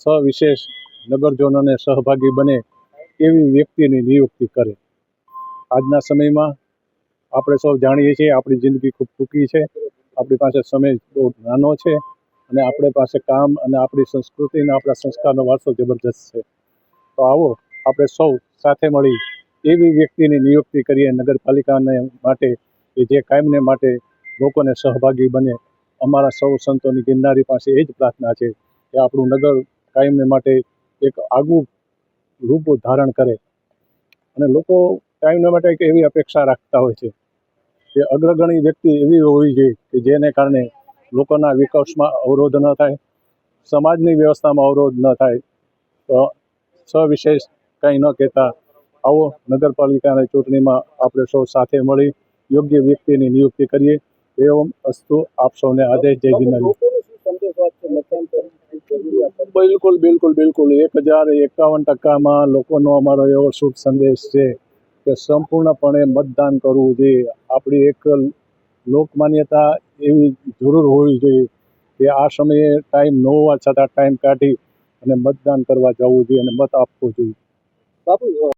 સવિશેષ નગરજનોને સહભાગી બને એવી વ્યક્તિની નિયુક્તિ કરે. આજના સમયમાં આપણે સૌ જાણીએ છીએ આપણી જિંદગી ખૂબ ટૂંકી છે. આપણી પાસે સમય બહુ નાનો છે અને આપણી પાસે કામ અને આપણી સંસ્કૃતિ અને આપણા સંસ્કારનો વારસો જબરજસ્ત છે. તો આવો આપણે સૌ સાથે મળી એવી વ્યક્તિની નિયુક્તિ કરીએ નગરપાલિકાને માટે કે જે કાયમને માટે લોકોને સહભાગી બને. અમારા સૌ સંતોની ગિરનારી પાસે એ જ પ્રાર્થના છે કે આપણું નગર કાયમને માટે એક આગવું રૂપ ધારણ કરે. અને લોકો કાયમને માટે એક એવી અપેક્ષા રાખતા હોય છે કે અગ્રગણી વ્યક્તિ એવી હોવી જોઈએ કે જેને કારણે લોકોના વિકાસમાં અવરોધ ન થાય, સમાજની વ્યવસ્થામાં અવરોધ ન થાય. તો સવિશેષ કંઈ ન કહેતા, આવો નગરપાલિકાની ચૂંટણીમાં આપણે સૌ સાથે મળી યોગ્ય વ્યક્તિની નિયુક્તિ કરીએ. એવમ અસ્તુ આપ સૌને આદેશ જય ગિરનારી બિલકુલ બિલકુલ બિલકુલ. એક હજાર એકાવન ટકામાં લોકોનો અમારો એવો શુભ સંદેશ છે કે સંપૂર્ણપણે મતદાન કરવું જોઈએ. આપણી એક લોકમાન્યતા એવી જરૂર હોવી જોઈએ કે આ સમયે ટાઈમ ન હોવા છતાં ટાઈમ કાઢી અને મતદાન કરવા જવું જોઈએ અને મત આપવો જોઈએ. બાપુ